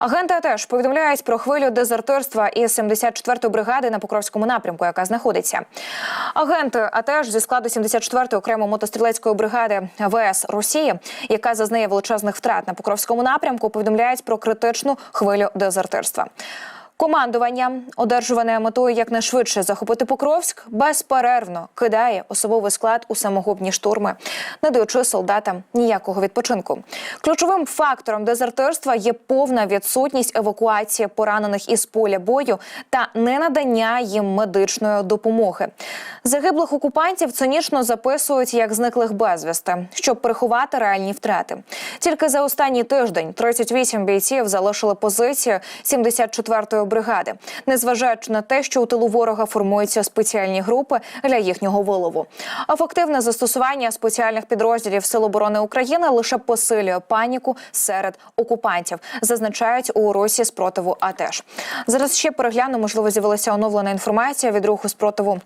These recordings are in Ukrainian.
Агенти теж повідомляють про хвилю дезертирства із 74-ї бригади на Покровському напрямку, яка знаходиться. Агенти АТЕШ зі складу 74-ї окремої мотострілецької бригади ВС Росії, яка зазнає величезних втрат на Покровському напрямку, повідомляють про критичну хвилю дезертирства. Командування, одержуване метою якнайшвидше захопити Покровськ, безперервно кидає особовий склад у самогубні штурми, не даючи солдатам ніякого відпочинку. Ключовим фактором дезертирства є повна відсутність евакуації поранених із поля бою та ненадання їм медичної допомоги. Загиблих окупантів цинічно записують як зниклих безвісти, щоб приховати реальні втрати. Тільки за останній тиждень 38 бійців залишили позицію 74-ї бригади, незважаючи на те, що у тилу ворога формуються спеціальні групи для їхнього вилову. Ефективне застосування спеціальних підрозділів Сил оборони України лише посилює паніку серед окупантів, зазначають у Росії спротиву. АТЕШ. зараз ще перегляну. Можливо, з'явилася оновлена інформація від руху спротиву.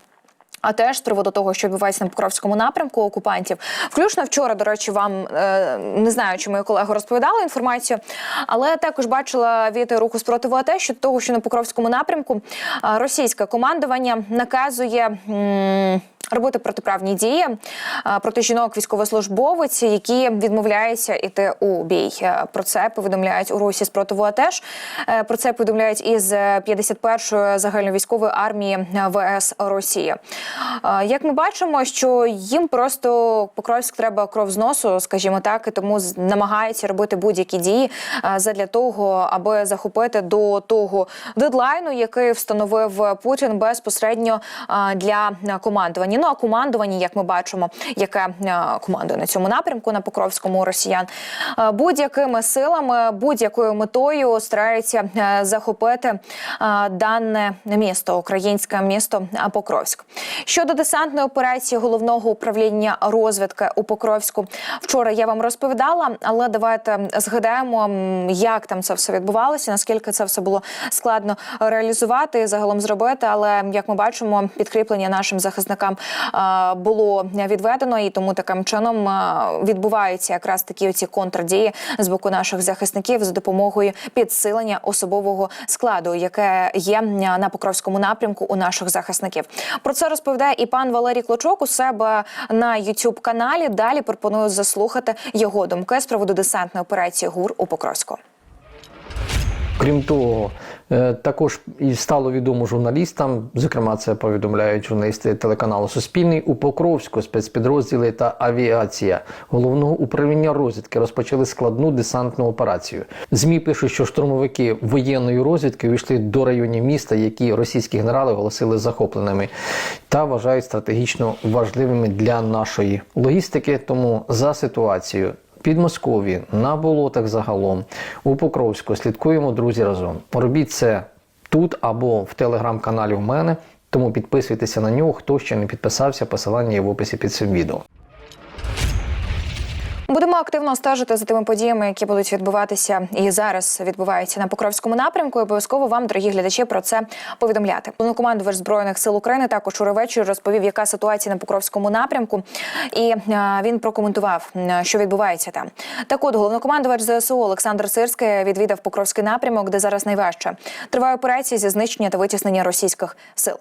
А теж з приводу того, що відбувається на Покровському напрямку окупантів, включно вчора, до речі, вам е, не знаю, чи мої колеги розповідали інформацію, але також бачила від руху спротиву АТ, що того, що на Покровському напрямку е, російське командування наказує. Робити протиправні дії е, проти жінок військовослужбовиць, які відмовляються йти у бій. Е, Про це повідомляють у Русі спротиву АТЕШ. Е, Про це повідомляють із 51-ї загальновійськової армії ВС Росії. Як ми бачимо, що їм просто Покровськ треба кров з носу, скажімо так, і тому намагаються робити будь-які дії задля того, аби захопити до того дедлайну, який встановив Путін безпосередньо для командування. Ну а командування, як ми бачимо, яке е, командує на цьому напрямку на Покровському росіян, е, будь-якими силами, будь-якою метою стараються е, захопити дане місто, українське місто Покровськ. Щодо десантної операції головного управління розвідки у Покровську, вчора я вам розповідала, але давайте згадаємо, як там це все відбувалося, наскільки це все було складно реалізувати і загалом зробити. Але як ми бачимо, підкріплення нашим захисникам було відведено, і тому таким чином е, відбуваються якраз такі оці контрдії з боку наших захисників за допомогою підсилення особового складу, яке є на Покровському напрямку у наших захисників. Про це розповідає і пан Валерій Клочок у себе на youtube каналі. Далі пропоную заслухати його думки з приводу десантної операції ГУР у Покровську. Крім того, е, також і стало відомо журналістам, зокрема, це повідомляють журналісти телеканалу Суспільний у Покровську спецпідрозділи та авіація головного управління розвідки розпочали складну десантну операцію. Змі пишуть, що штурмовики воєнної розвідки увійшли до районів міста, які російські генерали оголосили захопленими, та вважають стратегічно важливими для нашої логістики. Тому за ситуацією Підмосков'ї, на болотах загалом, у Покровську. Слідкуємо, друзі, разом. Робіть це тут або в телеграм-каналі в мене. Тому підписуйтеся на нього, хто ще не підписався, посилання є в описі під цим відео. Будемо активно стежити за тими подіями, які будуть відбуватися і зараз відбуваються на Покровському напрямку. І Обов'язково вам, дорогі глядачі, про це повідомляти. Головнокомандувач збройних сил України також у розповів, яка ситуація на Покровському напрямку, і е, він прокоментував, е, що відбувається там. Так, от головнокомандувач ЗСУ Олександр Сирський відвідав Покровський напрямок, де зараз найважче триває операція зі знищення та витіснення російських сил.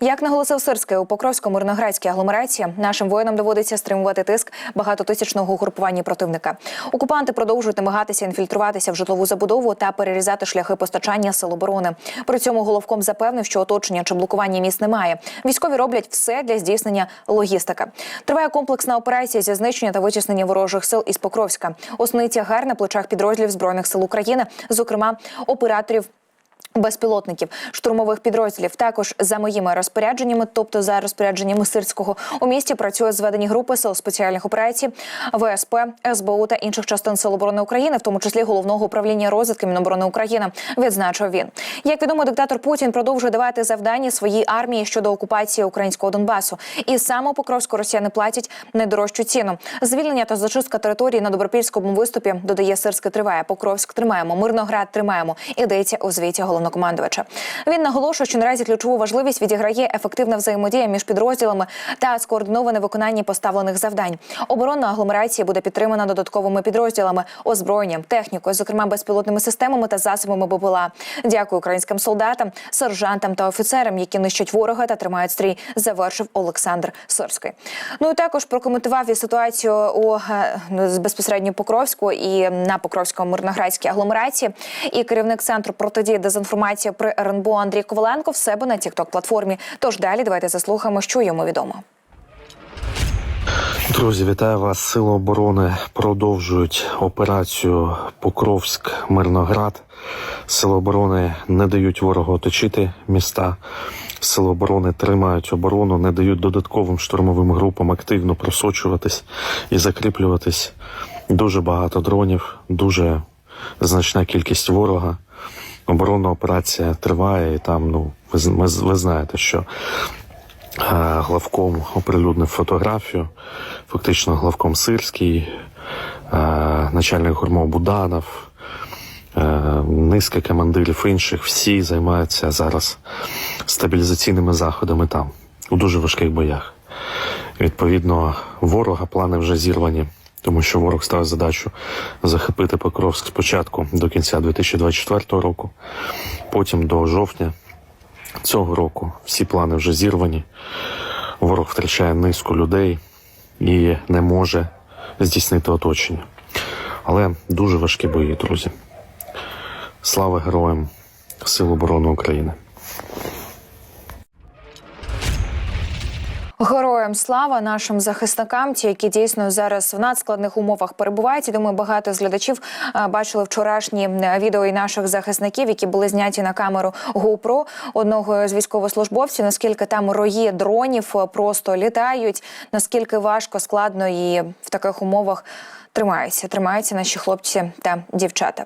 Як наголосив Сирський у Покровському мирноградській агломерації, нашим воїнам доводиться стримувати тиск багатотисячного угрупування противника. Окупанти продовжують намагатися інфільтруватися в житлову забудову та перерізати шляхи постачання сил оборони. При цьому головком запевнив, що оточення чи блокування міст немає. Військові роблять все для здійснення логістики. Триває комплексна операція зі знищення та витіснення ворожих сил із Покровська. Основний тягар на плечах підрозділів збройних сил України, зокрема операторів. Безпілотників штурмових підрозділів також за моїми розпорядженнями, тобто за розпорядженнями сирського у місті працюють зведені групи сил спеціальних операцій, ВСП, СБУ та інших частин сил оборони України, в тому числі головного управління розвідки Міноборони України. Відзначив він. Як відомо, диктатор Путін продовжує давати завдання своїй армії щодо окупації українського Донбасу. І саме Покровську росіяни платять найдорожчу ціну. Звільнення та зачистка території на добропільському виступі додає Сирське триває. Покровськ тримаємо. Мирноград тримаємо. Ідеться у звіті головного головнокомандувача. Він наголошує, що наразі ключову важливість відіграє ефективна взаємодія між підрозділами та скоординоване виконання поставлених завдань. Оборонна агломерація буде підтримана додатковими підрозділами, озброєнням, технікою, зокрема безпілотними системами та засобами БПЛА. Дякую українським солдатам, сержантам та офіцерам, які нищать ворога та тримають стрій. Завершив Олександр Сирський. Ну і також прокоментував і ситуацію у е, ну, безпосередньо Покровську і на Покровському мирноградській агломерації. І керівник центру протидії дезінформації при РНБО Андрій Коваленко в себе на тікток платформі. Тож далі давайте заслухаємо, що йому відомо. Друзі, вітаю вас. Сили оборони продовжують операцію Покровськ Мирноград. Сили оборони не дають ворогу оточити міста. Сили оборони тримають оборону, не дають додатковим штурмовим групам активно просочуватись і закріплюватись. Дуже багато дронів, дуже значна кількість ворога. Оборонна операція триває, і там, ну, ви, з- ви знаєте, що Е, главком оприлюднив фотографію. Фактично главком Сирський, е, начальник гурмо Буданов, е, низка командирів інших. Всі займаються зараз стабілізаційними заходами там, у дуже важких боях. Відповідно, ворога плани вже зірвані, тому що ворог ставив задачу захопити Покровськ спочатку до кінця 2024 року, потім до жовтня цього року всі плани вже зірвані. Ворог втрачає низку людей і не може здійснити оточення. Але дуже важкі бої, друзі. Слава героям Сил оборони України! Героям слава нашим захисникам, ті, які дійсно зараз в надскладних умовах перебувають. І думаю, багато з глядачів е, бачили вчорашні відео і наших захисників, які були зняті на камеру GoPro одного з військовослужбовців. Наскільки там рої дронів е, просто літають, наскільки важко, складно і в таких умовах тримаються, тримаються наші хлопці та дівчата.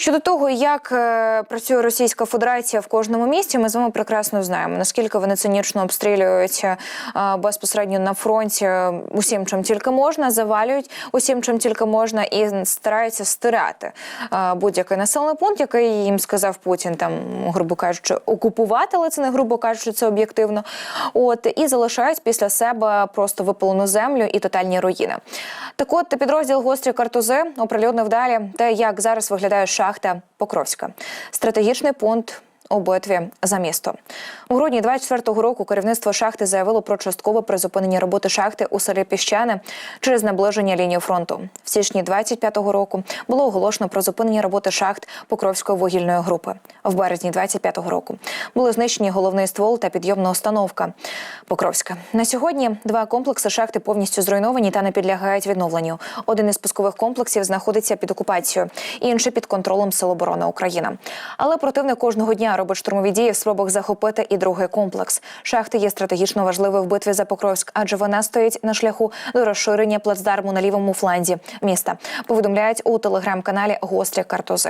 Щодо того, як е, працює Російська Федерація в кожному місті, ми з вами прекрасно знаємо, наскільки вони цинічно обстрілюють е, безпосередньо на фронті е, усім, чим тільки можна, завалюють усім, чим тільки можна, і стараються стирати будь-який населений пункт, який їм сказав Путін, там, грубо кажучи, окупувати, але це не грубо кажучи, це об'єктивно. От і залишають після себе просто випалену землю і тотальні руїни. Так от підрозділ гострі картузи оприлюднив далі те, як зараз виглядає шахта Покровська. Стратегічний пункт. У битві за місто у грудні 24-го року керівництво шахти заявило про часткове призупинення роботи шахти у селі Піщане через наближення лінії фронту. В січні 25-го року було оголошено про зупинення роботи шахт Покровської вугільної групи. В березні 25-го року були знищені головний ствол та підйомна установка Покровська. На сьогодні два комплекси шахти повністю зруйновані та не підлягають відновленню. Один із пускових комплексів знаходиться під окупацією, інший під контролем Сил оборони України. Але противник кожного дня робить штурмові дії в спробах захопити і другий комплекс. Шахти є стратегічно важливою в битві за Покровськ, адже вона стоїть на шляху до розширення плацдарму на лівому фланзі міста. Повідомляють у телеграм-каналі Гострі картузи.